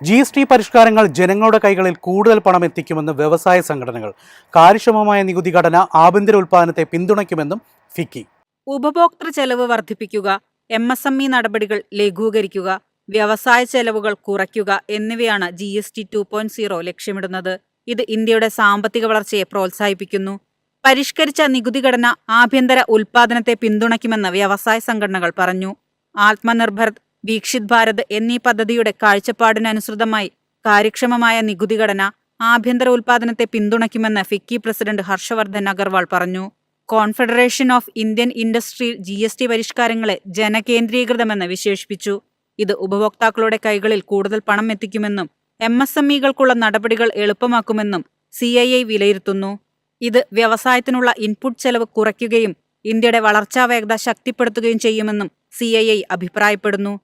G S T പരിഷ്കാരങ്ങൾ ജനങ്ങളുടെ കൈകളിൽ കൂടുതൽ പണം എത്തിക്കുമെന്ന് വ്യവസായ സംഘടനകൾ. കാര്യക്ഷമമായ നികുതി ഘടന ആഭ്യന്തര ഉൽപ്പാദനത്തെ പിന്തുണയ്ക്കുമെന്നും ഫിക്കി. ഉപഭോക്തൃ ചെലവ് വർദ്ധിപ്പിക്കുക എം എസ് എം ഇ നടപടികൾ ലഘൂകരിക്കുക വ്യവസായ ചെലവുകൾ കുറയ്ക്കുക എന്നിവയാണ് G S T two point zero ലക്ഷ്യമിടുന്നത്. ഇത് ഇന്ത്യയുടെ സാമ്പത്തിക വളർച്ചയെ പ്രോത്സാഹിപ്പിക്കുന്നു. പരിഷ്കരിച്ച നികുതി ഘടന ആഭ്യന്തര ഉൽപ്പാദനത്തെ പിന്തുണയ്ക്കുമെന്ന് വ്യവസായ സംഘടനകൾ പറഞ്ഞു. ആത്മനിർഭർ വീക്ഷിത് ഭാരത് എന്നീ പദ്ധതിയുടെ കാഴ്ചപ്പാടിനനുസൃതമായി കാര്യക്ഷമമായ നികുതി ഘടന ആഭ്യന്തര ഉൽപാദനത്തെ പിന്തുണയ്ക്കുമെന്ന് ഫിക്കി പ്രസിഡന്റ് ഹർഷവർദ്ധൻ അഗർവാൾ പറഞ്ഞു. Confederation of Indian industry G S T പരിഷ്കാരങ്ങളെ ജനകേന്ദ്രീകൃതമെന്ന് വിശേഷിപ്പിച്ചു. ഇത് ഉപഭോക്താക്കളുടെ കൈകളിൽ കൂടുതൽ പണം എത്തിക്കുമെന്നും എം എസ് എം ഇകൾക്കുള്ള നടപടികൾ എളുപ്പമാക്കുമെന്നും സി ഐ ഐ വിലയിരുത്തുന്നു. ഇത് വ്യവസായത്തിനുള്ള ഇൻപുട്ട് ചെലവ് കുറയ്ക്കുകയും ഇന്ത്യയുടെ വളർച്ചാ വേഗത ശക്തിപ്പെടുത്തുകയും ചെയ്യുമെന്നും സി അഭിപ്രായപ്പെടുന്നു.